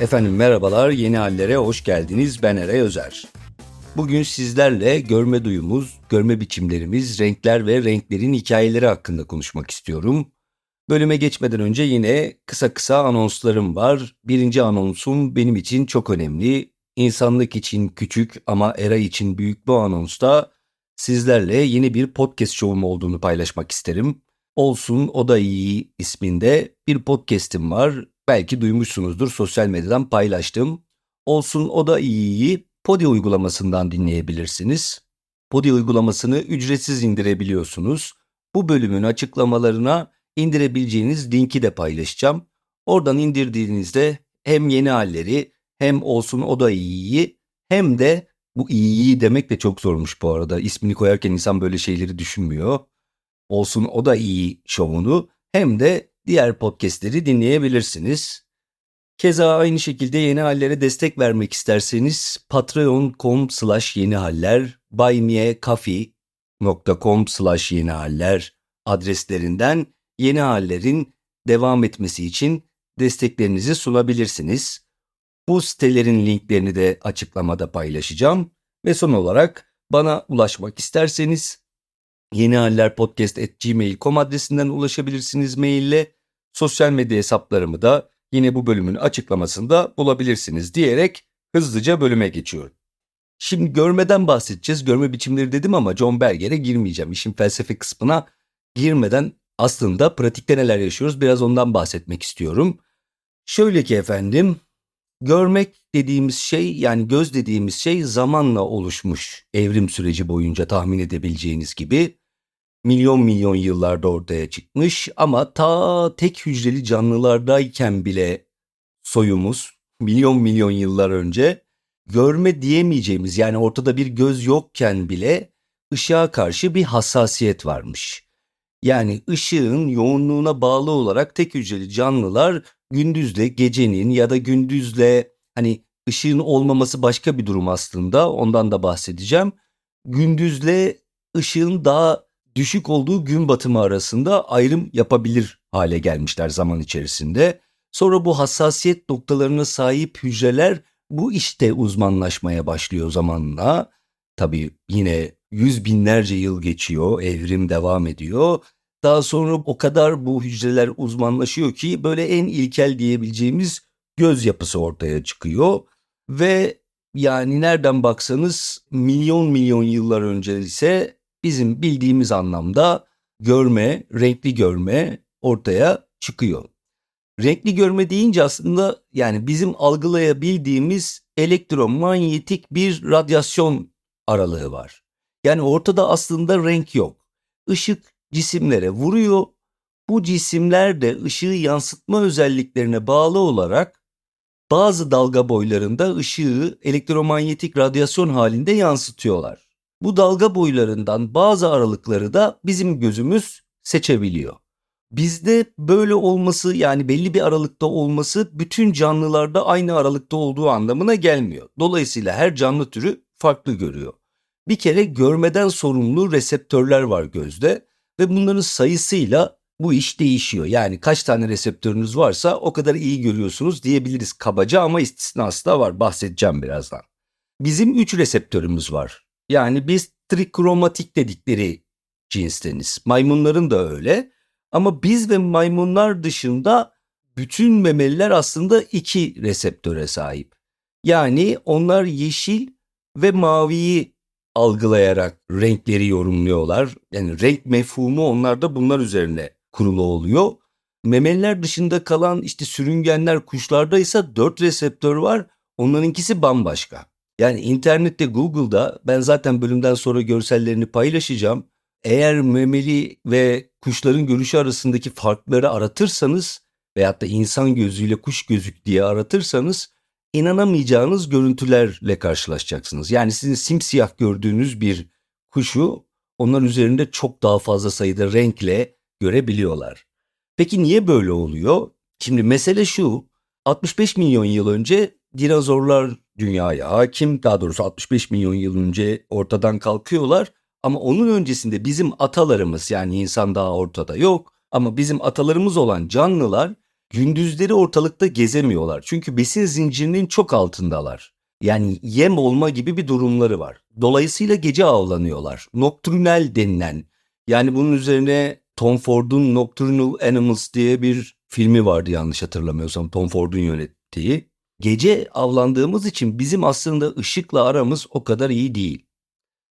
Efendim merhabalar, yeni hallere hoş geldiniz. Ben Eray Özer. Bugün sizlerle görme duyumuz, görme biçimlerimiz, renkler ve renklerin hikayeleri hakkında konuşmak istiyorum. Bölüme geçmeden önce yine kısa kısa anonslarım var. Birinci anonsum benim için çok önemli. İnsanlık için küçük ama Eray için büyük bu anonsta sizlerle yeni bir podcast şovum olduğunu paylaşmak isterim. Olsun O Da İyi isminde bir podcast'im var. Belki duymuşsunuzdur sosyal medyadan paylaştım. Olsun O Da İyi'yi Podi uygulamasından dinleyebilirsiniz. Podi uygulamasını ücretsiz indirebiliyorsunuz. Bu bölümün açıklamalarına indirebileceğiniz linki de paylaşacağım. Oradan indirdiğinizde hem yeni halleri hem olsun o da iyiyi hem de bu iyiyi demek de çok zormuş bu arada. İsmini koyarken insan böyle şeyleri düşünmüyor. Olsun o da iyi şovunu hem de diğer podcastleri dinleyebilirsiniz. Keza aynı şekilde yeni hallere destek vermek isterseniz patreon.com slash yeni haller, buymeacoffee.com slash yeni adreslerinden yeni hallerin devam etmesi için desteklerinizi sunabilirsiniz. Bu sitelerin linklerini de açıklamada paylaşacağım. Ve son olarak bana ulaşmak isterseniz yeni haller podcast.gmail.com adresinden ulaşabilirsiniz maille. Sosyal medya hesaplarımı da yine bu bölümün açıklamasında bulabilirsiniz diyerek hızlıca bölüme geçiyorum. Şimdi görmeden bahsedeceğiz. Görme biçimleri dedim ama John Berger'e girmeyeceğim. İşin felsefe kısmına girmeden aslında pratikte neler yaşıyoruz biraz ondan bahsetmek istiyorum. Şöyle ki efendim görmek dediğimiz şey yani göz dediğimiz şey zamanla oluşmuş evrim süreci boyunca tahmin edebileceğiniz gibi milyon milyon yıllarda ortaya çıkmış ama ta tek hücreli canlılardayken bile soyumuz milyon milyon yıllar önce görme diyemeyeceğimiz yani ortada bir göz yokken bile ışığa karşı bir hassasiyet varmış. Yani ışığın yoğunluğuna bağlı olarak tek hücreli canlılar gündüzle gecenin ya da gündüzle hani ışığın olmaması başka bir durum aslında ondan da bahsedeceğim. Gündüzle ışığın daha düşük olduğu gün batımı arasında ayrım yapabilir hale gelmişler zaman içerisinde. Sonra bu hassasiyet noktalarına sahip hücreler bu işte uzmanlaşmaya başlıyor zamanla. Tabii yine yüz binlerce yıl geçiyor, evrim devam ediyor. Daha sonra o kadar bu hücreler uzmanlaşıyor ki böyle en ilkel diyebileceğimiz göz yapısı ortaya çıkıyor. Ve yani nereden baksanız milyon milyon yıllar önce ise bizim bildiğimiz anlamda görme, renkli görme ortaya çıkıyor. Renkli görme deyince aslında yani bizim algılayabildiğimiz elektromanyetik bir radyasyon aralığı var. Yani ortada aslında renk yok. Işık cisimlere vuruyor. Bu cisimler de ışığı yansıtma özelliklerine bağlı olarak bazı dalga boylarında ışığı elektromanyetik radyasyon halinde yansıtıyorlar. Bu dalga boylarından bazı aralıkları da bizim gözümüz seçebiliyor. Bizde böyle olması yani belli bir aralıkta olması bütün canlılarda aynı aralıkta olduğu anlamına gelmiyor. Dolayısıyla her canlı türü farklı görüyor. Bir kere görmeden sorumlu reseptörler var gözde ve bunların sayısıyla bu iş değişiyor. Yani kaç tane reseptörünüz varsa o kadar iyi görüyorsunuz diyebiliriz kabaca ama istisnası da var bahsedeceğim birazdan. Bizim 3 reseptörümüz var. Yani biz trikromatik dedikleri cinsteniz. Maymunların da öyle. Ama biz ve maymunlar dışında bütün memeliler aslında iki reseptöre sahip. Yani onlar yeşil ve maviyi algılayarak renkleri yorumluyorlar. Yani renk mefhumu onlarda bunlar üzerine kurulu oluyor. Memeliler dışında kalan işte sürüngenler, kuşlarda ise dört reseptör var. Onlarınkisi bambaşka. Yani internette Google'da ben zaten bölümden sonra görsellerini paylaşacağım. Eğer memeli ve kuşların görüşü arasındaki farkları aratırsanız veyahut da insan gözüyle kuş gözük diye aratırsanız inanamayacağınız görüntülerle karşılaşacaksınız. Yani sizin simsiyah gördüğünüz bir kuşu onlar üzerinde çok daha fazla sayıda renkle görebiliyorlar. Peki niye böyle oluyor? Şimdi mesele şu. 65 milyon yıl önce dinozorlar dünyaya hakim. Daha doğrusu 65 milyon yıl önce ortadan kalkıyorlar. Ama onun öncesinde bizim atalarımız yani insan daha ortada yok. Ama bizim atalarımız olan canlılar gündüzleri ortalıkta gezemiyorlar. Çünkü besin zincirinin çok altındalar. Yani yem olma gibi bir durumları var. Dolayısıyla gece avlanıyorlar. Nocturnal denilen yani bunun üzerine Tom Ford'un Nocturnal Animals diye bir filmi vardı yanlış hatırlamıyorsam Tom Ford'un yönettiği. Gece avlandığımız için bizim aslında ışıkla aramız o kadar iyi değil.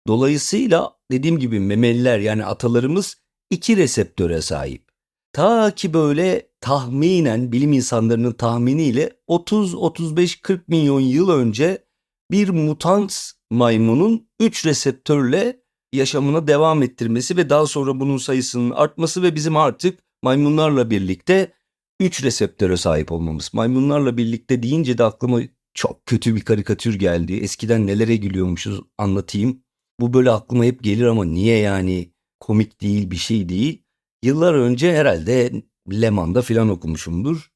Dolayısıyla dediğim gibi memeliler yani atalarımız iki reseptöre sahip. Ta ki böyle tahminen bilim insanlarının tahminiyle 30-35-40 milyon yıl önce bir mutant maymunun 3 reseptörle yaşamına devam ettirmesi ve daha sonra bunun sayısının artması ve bizim artık maymunlarla birlikte 3 reseptöre sahip olmamız. Maymunlarla birlikte deyince de aklıma çok kötü bir karikatür geldi. Eskiden nelere gülüyormuşuz anlatayım. Bu böyle aklıma hep gelir ama niye yani komik değil bir şey değil. Yıllar önce herhalde Leman'da filan okumuşumdur.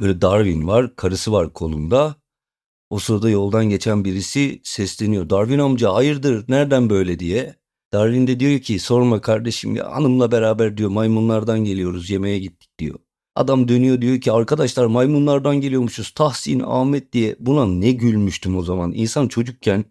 Böyle Darwin var, karısı var kolunda. O sırada yoldan geçen birisi sesleniyor. Darwin amca hayırdır nereden böyle diye. Darwin de diyor ki sorma kardeşim ya hanımla beraber diyor maymunlardan geliyoruz yemeğe gittik diyor. Adam dönüyor diyor ki arkadaşlar maymunlardan geliyormuşuz Tahsin Ahmet diye. Buna ne gülmüştüm o zaman. İnsan çocukken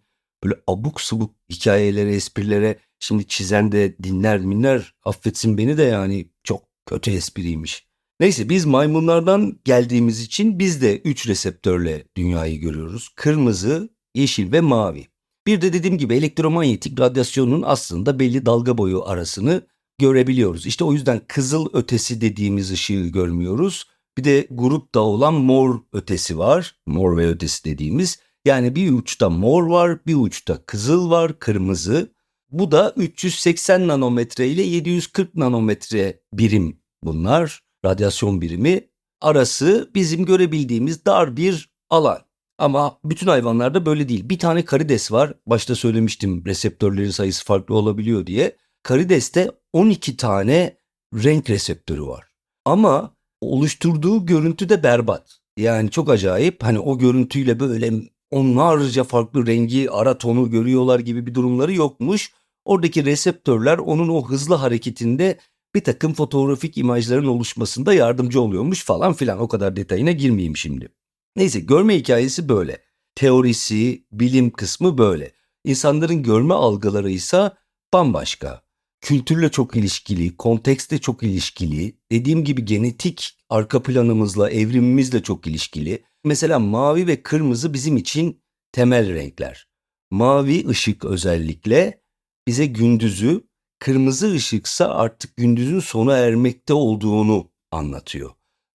böyle abuk subuk hikayelere esprilere şimdi çizen de dinler minler affetsin beni de yani çok kötü espriymiş. Neyse biz maymunlardan geldiğimiz için biz de 3 reseptörle dünyayı görüyoruz. Kırmızı, yeşil ve mavi. Bir de dediğim gibi elektromanyetik radyasyonun aslında belli dalga boyu arasını görebiliyoruz. İşte o yüzden kızıl ötesi dediğimiz ışığı görmüyoruz. Bir de grupta olan mor ötesi var. Mor ve ötesi dediğimiz. Yani bir uçta mor var, bir uçta kızıl var, kırmızı. Bu da 380 nanometre ile 740 nanometre birim bunlar. Radyasyon birimi. Arası bizim görebildiğimiz dar bir alan. Ama bütün hayvanlarda böyle değil. Bir tane karides var. Başta söylemiştim reseptörlerin sayısı farklı olabiliyor diye. Karideste 12 tane renk reseptörü var. Ama oluşturduğu görüntü de berbat. Yani çok acayip. Hani o görüntüyle böyle onlarca farklı rengi, ara tonu görüyorlar gibi bir durumları yokmuş. Oradaki reseptörler onun o hızlı hareketinde bir takım fotoğrafik imajların oluşmasında yardımcı oluyormuş falan filan. O kadar detayına girmeyeyim şimdi. Neyse görme hikayesi böyle. Teorisi, bilim kısmı böyle. İnsanların görme algıları ise bambaşka. Kültürle çok ilişkili, kontekste çok ilişkili, dediğim gibi genetik arka planımızla, evrimimizle çok ilişkili. Mesela mavi ve kırmızı bizim için temel renkler. Mavi ışık özellikle bize gündüzü, kırmızı ışıksa artık gündüzün sona ermekte olduğunu anlatıyor.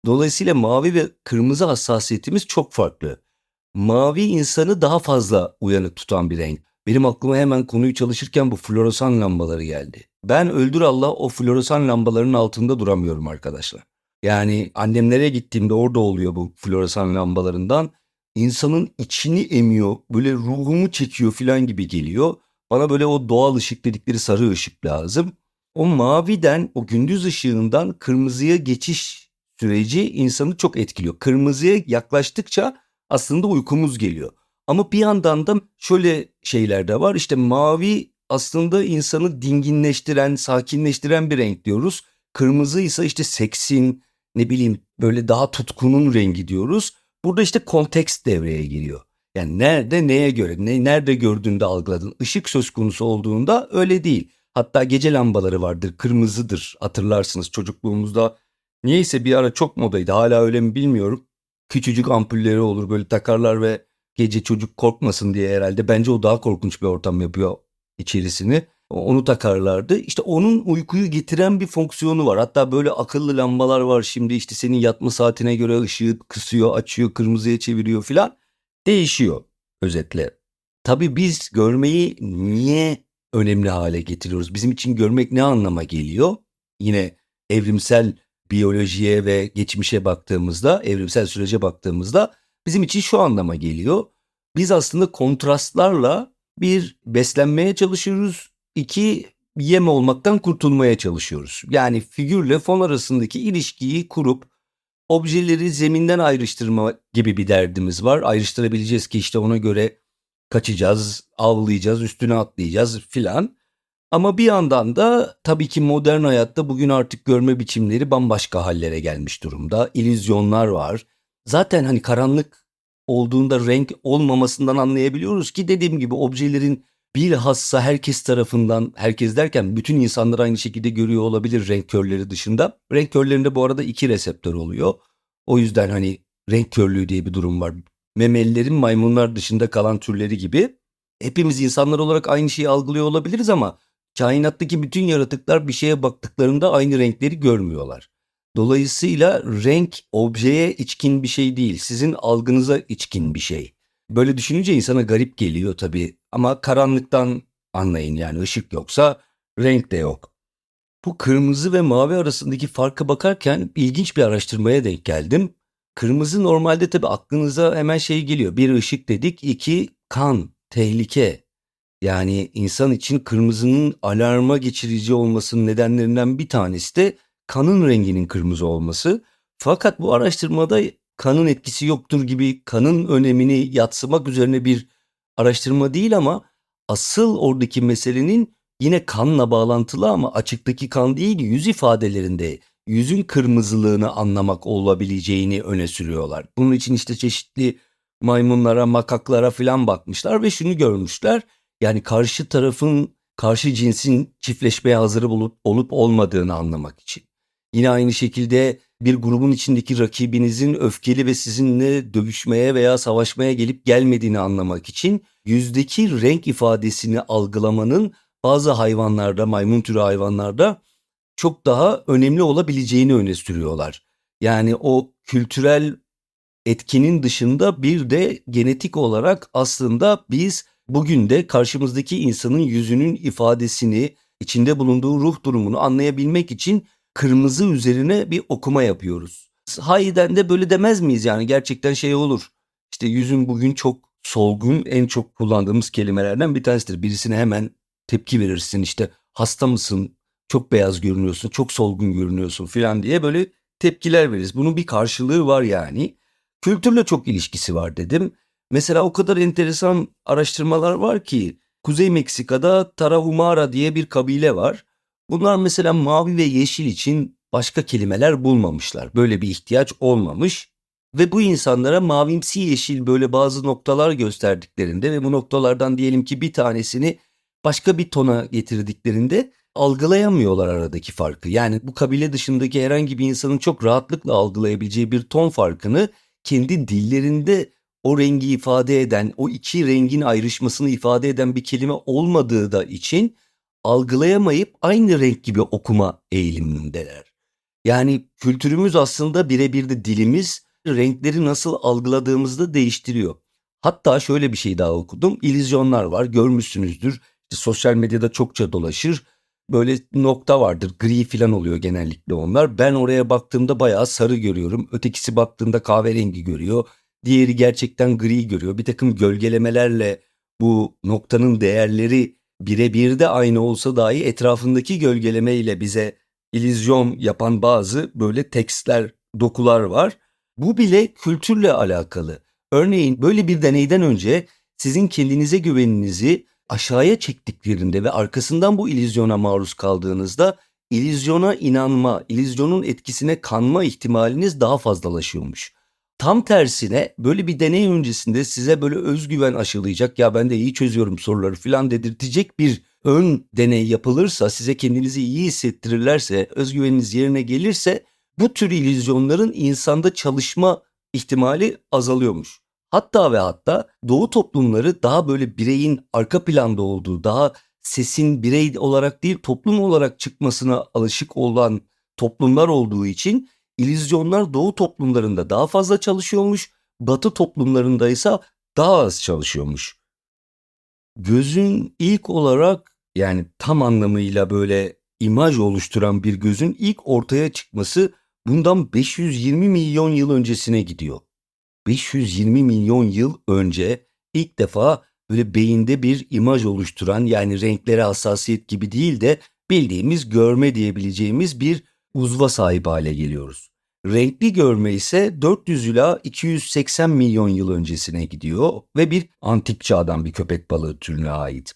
Dolayısıyla mavi ve kırmızı hassasiyetimiz çok farklı. Mavi insanı daha fazla uyanık tutan bir renk. Benim aklıma hemen konuyu çalışırken bu floresan lambaları geldi. Ben öldür Allah o floresan lambaların altında duramıyorum arkadaşlar. Yani annemlere gittiğimde orada oluyor bu floresan lambalarından. İnsanın içini emiyor, böyle ruhumu çekiyor falan gibi geliyor. Bana böyle o doğal ışık dedikleri sarı ışık lazım. O maviden, o gündüz ışığından kırmızıya geçiş süreci insanı çok etkiliyor. Kırmızıya yaklaştıkça aslında uykumuz geliyor. Ama bir yandan da şöyle şeyler de var. İşte mavi aslında insanı dinginleştiren, sakinleştiren bir renk diyoruz. Kırmızı ise işte seksin, ne bileyim böyle daha tutkunun rengi diyoruz. Burada işte kontekst devreye giriyor. Yani nerede neye göre, ne, nerede gördüğünde algıladın. Işık söz konusu olduğunda öyle değil. Hatta gece lambaları vardır, kırmızıdır hatırlarsınız çocukluğumuzda. Niyeyse bir ara çok modaydı, hala öyle mi bilmiyorum. Küçücük ampulleri olur böyle takarlar ve gece çocuk korkmasın diye herhalde. Bence o daha korkunç bir ortam yapıyor içerisini. Onu takarlardı. İşte onun uykuyu getiren bir fonksiyonu var. Hatta böyle akıllı lambalar var şimdi işte senin yatma saatine göre ışığı kısıyor, açıyor, kırmızıya çeviriyor filan. Değişiyor özetle. Tabii biz görmeyi niye önemli hale getiriyoruz? Bizim için görmek ne anlama geliyor? Yine evrimsel biyolojiye ve geçmişe baktığımızda, evrimsel sürece baktığımızda bizim için şu anlama geliyor. Biz aslında kontrastlarla bir beslenmeye çalışıyoruz, iki yem olmaktan kurtulmaya çalışıyoruz. Yani figürle fon arasındaki ilişkiyi kurup objeleri zeminden ayrıştırma gibi bir derdimiz var. Ayrıştırabileceğiz ki işte ona göre kaçacağız, avlayacağız, üstüne atlayacağız filan. Ama bir yandan da tabii ki modern hayatta bugün artık görme biçimleri bambaşka hallere gelmiş durumda. İllüzyonlar var. Zaten hani karanlık olduğunda renk olmamasından anlayabiliyoruz ki dediğim gibi objelerin bilhassa herkes tarafından, herkes derken bütün insanlar aynı şekilde görüyor olabilir renk körleri dışında. Renk körlerinde bu arada iki reseptör oluyor. O yüzden hani renk körlüğü diye bir durum var. Memelilerin maymunlar dışında kalan türleri gibi. Hepimiz insanlar olarak aynı şeyi algılıyor olabiliriz ama kainattaki bütün yaratıklar bir şeye baktıklarında aynı renkleri görmüyorlar. Dolayısıyla renk objeye içkin bir şey değil, sizin algınıza içkin bir şey. Böyle düşününce insana garip geliyor tabii ama karanlıktan anlayın yani ışık yoksa renk de yok. Bu kırmızı ve mavi arasındaki farka bakarken ilginç bir araştırmaya denk geldim. Kırmızı normalde tabii aklınıza hemen şey geliyor. Bir ışık dedik, iki kan, tehlike. Yani insan için kırmızının alarma geçirici olmasının nedenlerinden bir tanesi de kanın renginin kırmızı olması. Fakat bu araştırmada kanın etkisi yoktur gibi kanın önemini yatsımak üzerine bir araştırma değil ama asıl oradaki meselenin yine kanla bağlantılı ama açıktaki kan değil yüz ifadelerinde yüzün kırmızılığını anlamak olabileceğini öne sürüyorlar. Bunun için işte çeşitli maymunlara, makaklara filan bakmışlar ve şunu görmüşler. Yani karşı tarafın, karşı cinsin çiftleşmeye hazır olup, olup olmadığını anlamak için. Yine aynı şekilde bir grubun içindeki rakibinizin öfkeli ve sizinle dövüşmeye veya savaşmaya gelip gelmediğini anlamak için yüzdeki renk ifadesini algılamanın bazı hayvanlarda, maymun türü hayvanlarda çok daha önemli olabileceğini öne sürüyorlar. Yani o kültürel etkinin dışında bir de genetik olarak aslında biz bugün de karşımızdaki insanın yüzünün ifadesini, içinde bulunduğu ruh durumunu anlayabilmek için kırmızı üzerine bir okuma yapıyoruz. Hayden de böyle demez miyiz yani gerçekten şey olur. İşte yüzün bugün çok solgun en çok kullandığımız kelimelerden bir tanesidir. Birisine hemen tepki verirsin işte hasta mısın, çok beyaz görünüyorsun, çok solgun görünüyorsun filan diye böyle tepkiler veririz. Bunun bir karşılığı var yani. Kültürle çok ilişkisi var dedim. Mesela o kadar enteresan araştırmalar var ki Kuzey Meksika'da Tarahumara diye bir kabile var. Bunlar mesela mavi ve yeşil için başka kelimeler bulmamışlar. Böyle bir ihtiyaç olmamış ve bu insanlara mavimsi yeşil böyle bazı noktalar gösterdiklerinde ve bu noktalardan diyelim ki bir tanesini başka bir tona getirdiklerinde algılayamıyorlar aradaki farkı. Yani bu kabile dışındaki herhangi bir insanın çok rahatlıkla algılayabileceği bir ton farkını kendi dillerinde o rengi ifade eden, o iki rengin ayrışmasını ifade eden bir kelime olmadığı da için algılayamayıp aynı renk gibi okuma eğilimindeler. Yani kültürümüz aslında birebir de dilimiz renkleri nasıl algıladığımızda değiştiriyor. Hatta şöyle bir şey daha okudum. İllüzyonlar var görmüşsünüzdür. İşte sosyal medyada çokça dolaşır. Böyle nokta vardır gri falan oluyor genellikle onlar. Ben oraya baktığımda bayağı sarı görüyorum. Ötekisi baktığında kahverengi görüyor. Diğeri gerçekten gri görüyor. Bir takım gölgelemelerle bu noktanın değerleri birebir de aynı olsa dahi etrafındaki gölgeleme ile bize illüzyon yapan bazı böyle tekstler, dokular var. Bu bile kültürle alakalı. Örneğin böyle bir deneyden önce sizin kendinize güveninizi aşağıya çektiklerinde ve arkasından bu illüzyona maruz kaldığınızda illüzyona inanma, illüzyonun etkisine kanma ihtimaliniz daha fazlalaşıyormuş. Tam tersine böyle bir deney öncesinde size böyle özgüven aşılayacak ya ben de iyi çözüyorum soruları falan dedirtecek bir ön deney yapılırsa size kendinizi iyi hissettirirlerse özgüveniniz yerine gelirse bu tür illüzyonların insanda çalışma ihtimali azalıyormuş. Hatta ve hatta doğu toplumları daha böyle bireyin arka planda olduğu, daha sesin birey olarak değil toplum olarak çıkmasına alışık olan toplumlar olduğu için illüzyonlar doğu toplumlarında daha fazla çalışıyormuş, batı toplumlarında ise daha az çalışıyormuş. Gözün ilk olarak yani tam anlamıyla böyle imaj oluşturan bir gözün ilk ortaya çıkması bundan 520 milyon yıl öncesine gidiyor. 520 milyon yıl önce ilk defa böyle beyinde bir imaj oluşturan yani renklere hassasiyet gibi değil de bildiğimiz görme diyebileceğimiz bir uzva sahip hale geliyoruz. Renkli görme ise 400 ila 280 milyon yıl öncesine gidiyor ve bir antik çağdan bir köpek balığı türüne ait.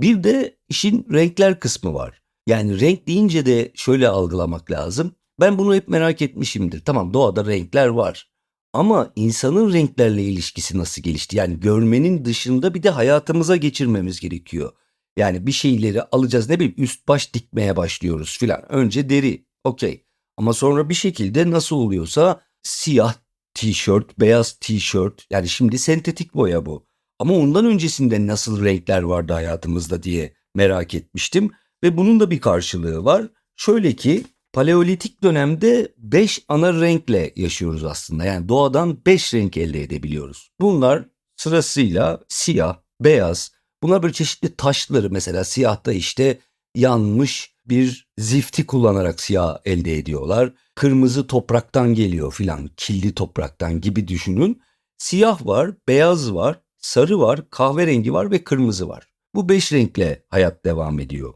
Bir de işin renkler kısmı var. Yani renk deyince de şöyle algılamak lazım. Ben bunu hep merak etmişimdir. Tamam doğada renkler var. Ama insanın renklerle ilişkisi nasıl gelişti? Yani görmenin dışında bir de hayatımıza geçirmemiz gerekiyor. Yani bir şeyleri alacağız ne bileyim üst baş dikmeye başlıyoruz filan. Önce deri okey. Ama sonra bir şekilde nasıl oluyorsa siyah tişört, beyaz tişört yani şimdi sentetik boya bu. Ama ondan öncesinde nasıl renkler vardı hayatımızda diye merak etmiştim. Ve bunun da bir karşılığı var. Şöyle ki paleolitik dönemde 5 ana renkle yaşıyoruz aslında. Yani doğadan 5 renk elde edebiliyoruz. Bunlar sırasıyla siyah, beyaz, bunlar böyle çeşitli taşları mesela siyahta işte yanmış bir zifti kullanarak siyah elde ediyorlar. Kırmızı topraktan geliyor filan, killi topraktan gibi düşünün. Siyah var, beyaz var, sarı var, kahverengi var ve kırmızı var. Bu beş renkle hayat devam ediyor.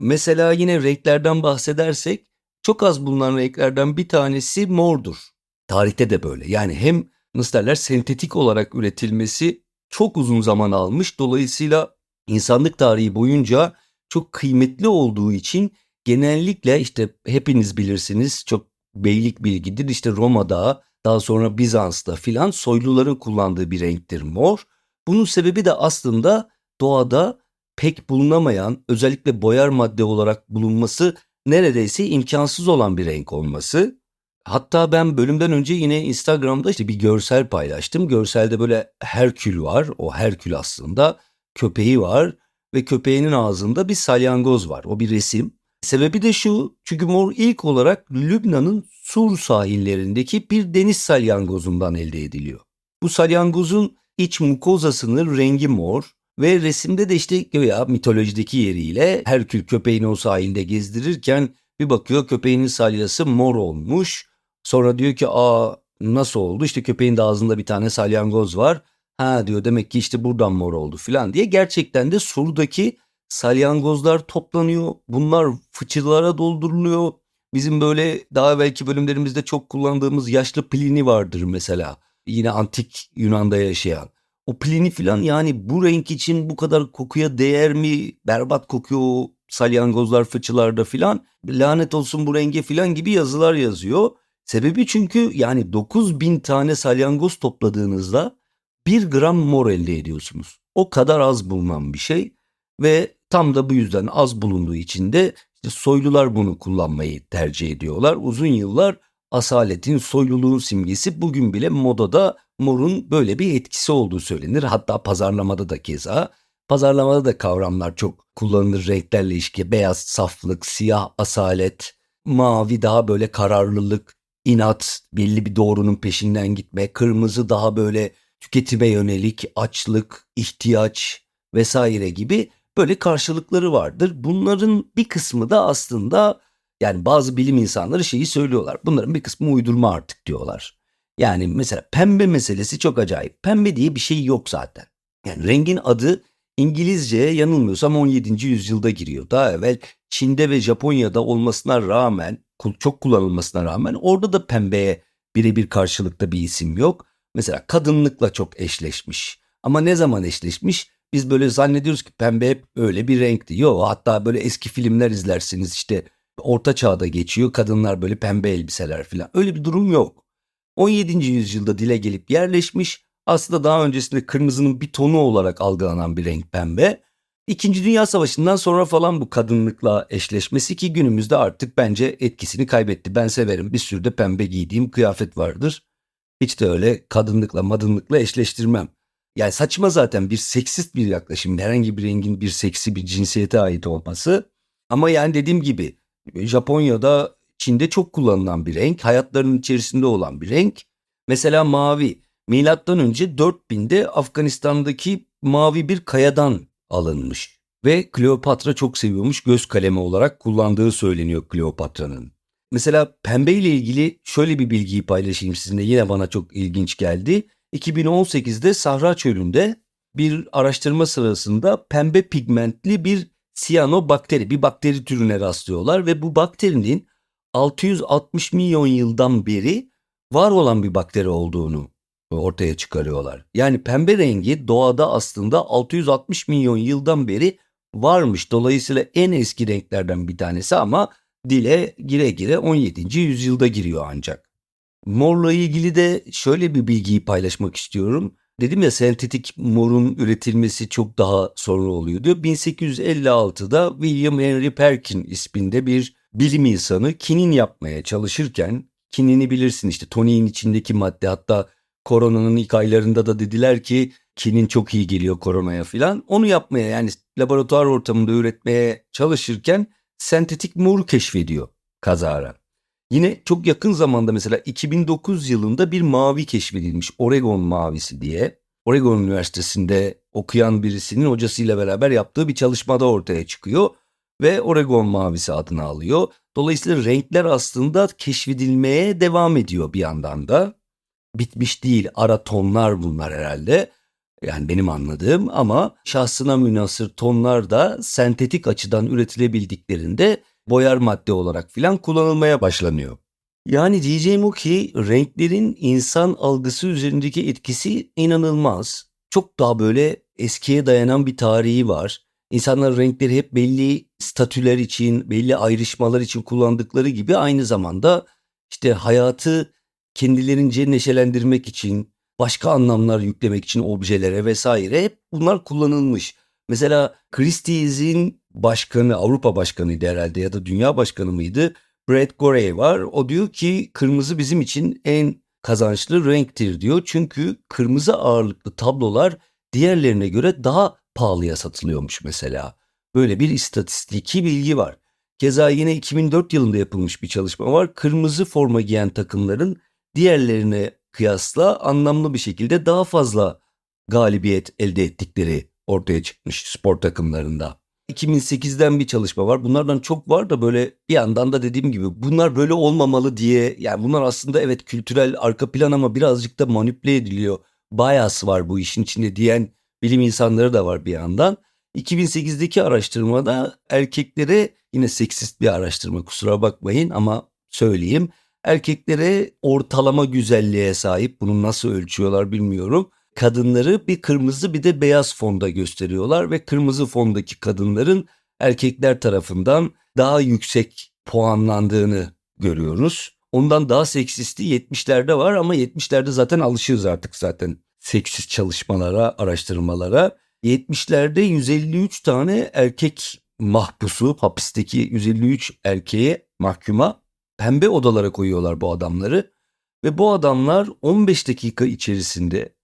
Mesela yine renklerden bahsedersek çok az bulunan renklerden bir tanesi mordur. Tarihte de böyle. Yani hem nasıl derler sentetik olarak üretilmesi çok uzun zaman almış. Dolayısıyla insanlık tarihi boyunca çok kıymetli olduğu için genellikle işte hepiniz bilirsiniz çok beylik bilgidir. İşte Roma'da daha sonra Bizans'ta filan soyluların kullandığı bir renktir mor. Bunun sebebi de aslında doğada pek bulunamayan özellikle boyar madde olarak bulunması neredeyse imkansız olan bir renk olması. Hatta ben bölümden önce yine Instagram'da işte bir görsel paylaştım. Görselde böyle Herkül var. O Herkül aslında köpeği var ve köpeğinin ağzında bir salyangoz var. O bir resim. Sebebi de şu çünkü mor ilk olarak Lübnan'ın Sur sahillerindeki bir deniz salyangozundan elde ediliyor. Bu salyangozun iç mukozasının rengi mor ve resimde de işte ya mitolojideki yeriyle Herkül köpeğini o sahilde gezdirirken bir bakıyor köpeğinin salyası mor olmuş. Sonra diyor ki aa nasıl oldu işte köpeğin de ağzında bir tane salyangoz var. Ha diyor demek ki işte buradan mor oldu filan diye gerçekten de surdaki salyangozlar toplanıyor. Bunlar fıçılara dolduruluyor. Bizim böyle daha belki bölümlerimizde çok kullandığımız yaşlı Plini vardır mesela. Yine antik Yunan'da yaşayan. O Plini filan yani bu renk için bu kadar kokuya değer mi? Berbat kokuyor o salyangozlar fıçılarda filan. Lanet olsun bu renge filan gibi yazılar yazıyor. Sebebi çünkü yani 9000 tane salyangoz topladığınızda 1 gram mor elde ediyorsunuz. O kadar az bulunan bir şey ve tam da bu yüzden az bulunduğu için de işte soylular bunu kullanmayı tercih ediyorlar. Uzun yıllar asaletin, soyluluğun simgesi bugün bile modada morun böyle bir etkisi olduğu söylenir. Hatta pazarlamada da keza. Pazarlamada da kavramlar çok kullanılır renklerle ilişki. Beyaz saflık, siyah asalet, mavi daha böyle kararlılık, inat, belli bir doğrunun peşinden gitme, kırmızı daha böyle tüketime yönelik açlık, ihtiyaç vesaire gibi böyle karşılıkları vardır. Bunların bir kısmı da aslında yani bazı bilim insanları şeyi söylüyorlar. Bunların bir kısmı uydurma artık diyorlar. Yani mesela pembe meselesi çok acayip. Pembe diye bir şey yok zaten. Yani rengin adı İngilizceye yanılmıyorsam 17. yüzyılda giriyor. Daha evvel Çin'de ve Japonya'da olmasına rağmen, çok kullanılmasına rağmen orada da pembeye birebir karşılıkta bir isim yok. Mesela kadınlıkla çok eşleşmiş. Ama ne zaman eşleşmiş? Biz böyle zannediyoruz ki pembe hep öyle bir renkti. Yok hatta böyle eski filmler izlersiniz işte orta çağda geçiyor. Kadınlar böyle pembe elbiseler falan. Öyle bir durum yok. 17. yüzyılda dile gelip yerleşmiş. Aslında daha öncesinde kırmızının bir tonu olarak algılanan bir renk pembe. İkinci Dünya Savaşı'ndan sonra falan bu kadınlıkla eşleşmesi ki günümüzde artık bence etkisini kaybetti. Ben severim bir sürü de pembe giydiğim kıyafet vardır. Hiç de öyle kadınlıkla madınlıkla eşleştirmem. Yani saçma zaten bir seksist bir yaklaşım. Herhangi bir rengin bir seksi bir cinsiyete ait olması. Ama yani dediğim gibi Japonya'da, Çin'de çok kullanılan bir renk. Hayatlarının içerisinde olan bir renk. Mesela mavi. Milattan önce 4000'de Afganistan'daki mavi bir kayadan alınmış. Ve Kleopatra çok seviyormuş göz kalemi olarak kullandığı söyleniyor Kleopatra'nın. Mesela pembe ile ilgili şöyle bir bilgiyi paylaşayım sizinle yine bana çok ilginç geldi. 2018'de Sahra Çölü'nde bir araştırma sırasında pembe pigmentli bir siyanobakteri, bir bakteri türüne rastlıyorlar ve bu bakterinin 660 milyon yıldan beri var olan bir bakteri olduğunu ortaya çıkarıyorlar. Yani pembe rengi doğada aslında 660 milyon yıldan beri varmış. Dolayısıyla en eski renklerden bir tanesi ama dile gire gire 17. yüzyılda giriyor ancak. Morla ilgili de şöyle bir bilgiyi paylaşmak istiyorum. Dedim ya sentetik morun üretilmesi çok daha sonra oluyor diyor. 1856'da William Henry Perkin isminde bir bilim insanı kinin yapmaya çalışırken kinini bilirsin işte toniğin içindeki madde hatta koronanın ilk aylarında da dediler ki kinin çok iyi geliyor koronaya filan. Onu yapmaya yani laboratuvar ortamında üretmeye çalışırken sentetik moru keşfediyor kazara. Yine çok yakın zamanda mesela 2009 yılında bir mavi keşfedilmiş Oregon mavisi diye. Oregon Üniversitesi'nde okuyan birisinin hocasıyla beraber yaptığı bir çalışmada ortaya çıkıyor ve Oregon mavisi adını alıyor. Dolayısıyla renkler aslında keşfedilmeye devam ediyor bir yandan da. Bitmiş değil ara tonlar bunlar herhalde. Yani benim anladığım ama şahsına münasır tonlar da sentetik açıdan üretilebildiklerinde boyar madde olarak filan kullanılmaya başlanıyor. Yani diyeceğim o ki renklerin insan algısı üzerindeki etkisi inanılmaz. Çok daha böyle eskiye dayanan bir tarihi var. İnsanlar renkleri hep belli statüler için, belli ayrışmalar için kullandıkları gibi aynı zamanda işte hayatı kendilerince neşelendirmek için, başka anlamlar yüklemek için objelere vesaire hep bunlar kullanılmış. Mesela Christie's'in başkanı, Avrupa başkanıydı herhalde ya da dünya başkanı mıydı? Brad Gorey var. O diyor ki kırmızı bizim için en kazançlı renktir diyor. Çünkü kırmızı ağırlıklı tablolar diğerlerine göre daha pahalıya satılıyormuş mesela. Böyle bir istatistiki bilgi var. Keza yine 2004 yılında yapılmış bir çalışma var. Kırmızı forma giyen takımların diğerlerine kıyasla anlamlı bir şekilde daha fazla galibiyet elde ettikleri ortaya çıkmış spor takımlarında. 2008'den bir çalışma var. Bunlardan çok var da böyle bir yandan da dediğim gibi bunlar böyle olmamalı diye yani bunlar aslında evet kültürel arka plan ama birazcık da manipüle ediliyor. Bias var bu işin içinde diyen bilim insanları da var bir yandan. 2008'deki araştırmada erkeklere yine seksist bir araştırma kusura bakmayın ama söyleyeyim. Erkeklere ortalama güzelliğe sahip bunu nasıl ölçüyorlar bilmiyorum. Kadınları bir kırmızı bir de beyaz fonda gösteriyorlar ve kırmızı fondaki kadınların erkekler tarafından daha yüksek puanlandığını görüyoruz. Ondan daha seksisti 70'lerde var ama 70'lerde zaten alışıyoruz artık zaten seksist çalışmalara, araştırmalara. 70'lerde 153 tane erkek mahpusu, hapisteki 153 erkeğe mahkuma pembe odalara koyuyorlar bu adamları. Ve bu adamlar 15 dakika içerisinde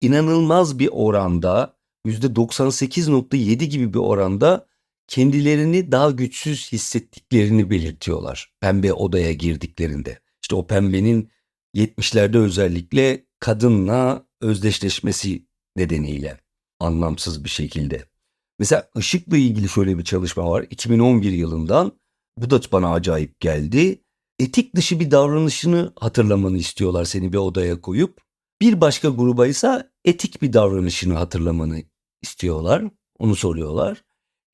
inanılmaz bir oranda %98.7 gibi bir oranda kendilerini daha güçsüz hissettiklerini belirtiyorlar pembe odaya girdiklerinde. İşte o pembenin 70'lerde özellikle kadınla özdeşleşmesi nedeniyle anlamsız bir şekilde. Mesela ışıkla ilgili şöyle bir çalışma var 2011 yılından. Bu da bana acayip geldi. Etik dışı bir davranışını hatırlamanı istiyorlar seni bir odaya koyup. Bir başka gruba ise etik bir davranışını hatırlamanı istiyorlar. Onu soruyorlar.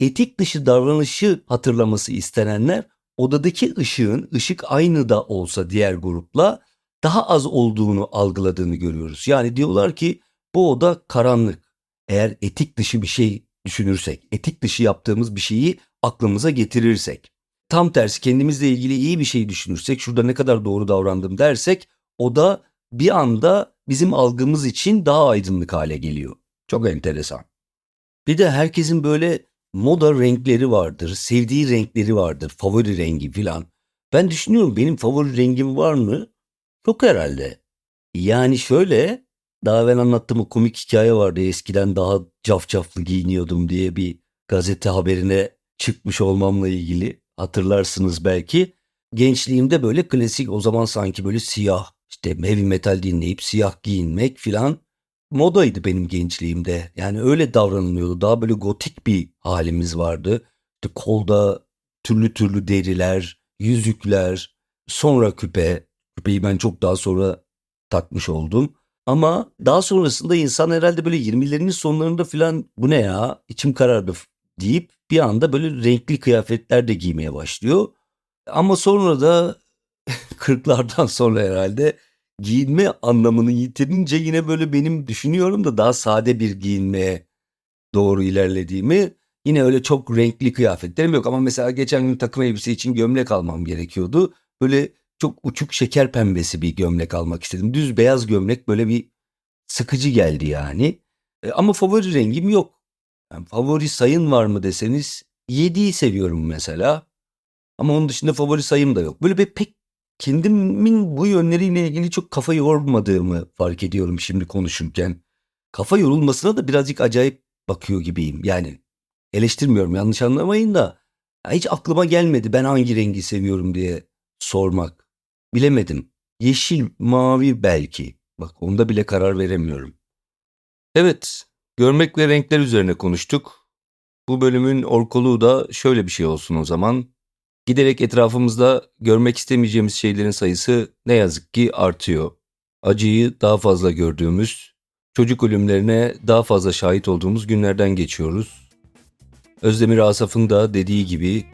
Etik dışı davranışı hatırlaması istenenler odadaki ışığın ışık aynı da olsa diğer grupla daha az olduğunu algıladığını görüyoruz. Yani diyorlar ki bu oda karanlık. Eğer etik dışı bir şey düşünürsek, etik dışı yaptığımız bir şeyi aklımıza getirirsek, tam tersi kendimizle ilgili iyi bir şey düşünürsek, şurada ne kadar doğru davrandım dersek, o da bir anda bizim algımız için daha aydınlık hale geliyor. Çok enteresan. Bir de herkesin böyle moda renkleri vardır, sevdiği renkleri vardır, favori rengi filan. Ben düşünüyorum benim favori rengim var mı? Çok herhalde. Yani şöyle daha ben anlattığım o komik hikaye vardı eskiden daha cafcaflı giyiniyordum diye bir gazete haberine çıkmış olmamla ilgili hatırlarsınız belki. Gençliğimde böyle klasik o zaman sanki böyle siyah işte heavy metal dinleyip siyah giyinmek filan modaydı benim gençliğimde. Yani öyle davranılıyordu. Daha böyle gotik bir halimiz vardı. İşte kolda türlü türlü deriler, yüzükler, sonra küpe. Küpeyi ben çok daha sonra takmış oldum. Ama daha sonrasında insan herhalde böyle 20'lerinin sonlarında filan bu ne ya içim karardı deyip bir anda böyle renkli kıyafetler de giymeye başlıyor. Ama sonra da 40'lardan sonra herhalde giyinme anlamını yitirince yine böyle benim düşünüyorum da daha sade bir giyinmeye doğru ilerlediğimi Yine öyle çok renkli kıyafetlerim yok ama mesela geçen gün takım elbise için gömlek almam gerekiyordu. Böyle çok uçuk şeker pembesi bir gömlek almak istedim. Düz beyaz gömlek böyle bir sıkıcı geldi yani. E, ama favori rengim yok. Yani favori sayın var mı deseniz 7'yi seviyorum mesela. Ama onun dışında favori sayım da yok. Böyle bir pek kendimin bu yönleriyle ilgili çok kafa yormadığımı fark ediyorum şimdi konuşurken. Kafa yorulmasına da birazcık acayip bakıyor gibiyim. Yani eleştirmiyorum yanlış anlamayın da hiç aklıma gelmedi ben hangi rengi seviyorum diye sormak. Bilemedim. Yeşil, mavi belki. Bak onda bile karar veremiyorum. Evet, görmek ve renkler üzerine konuştuk. Bu bölümün orkoluğu da şöyle bir şey olsun o zaman. Giderek etrafımızda görmek istemeyeceğimiz şeylerin sayısı ne yazık ki artıyor. Acıyı daha fazla gördüğümüz, çocuk ölümlerine daha fazla şahit olduğumuz günlerden geçiyoruz. Özdemir Asaf'ın da dediği gibi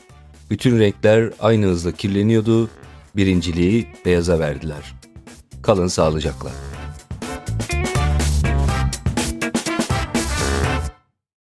bütün renkler aynı hızla kirleniyordu, birinciliği beyaza verdiler. Kalın sağlıcakla.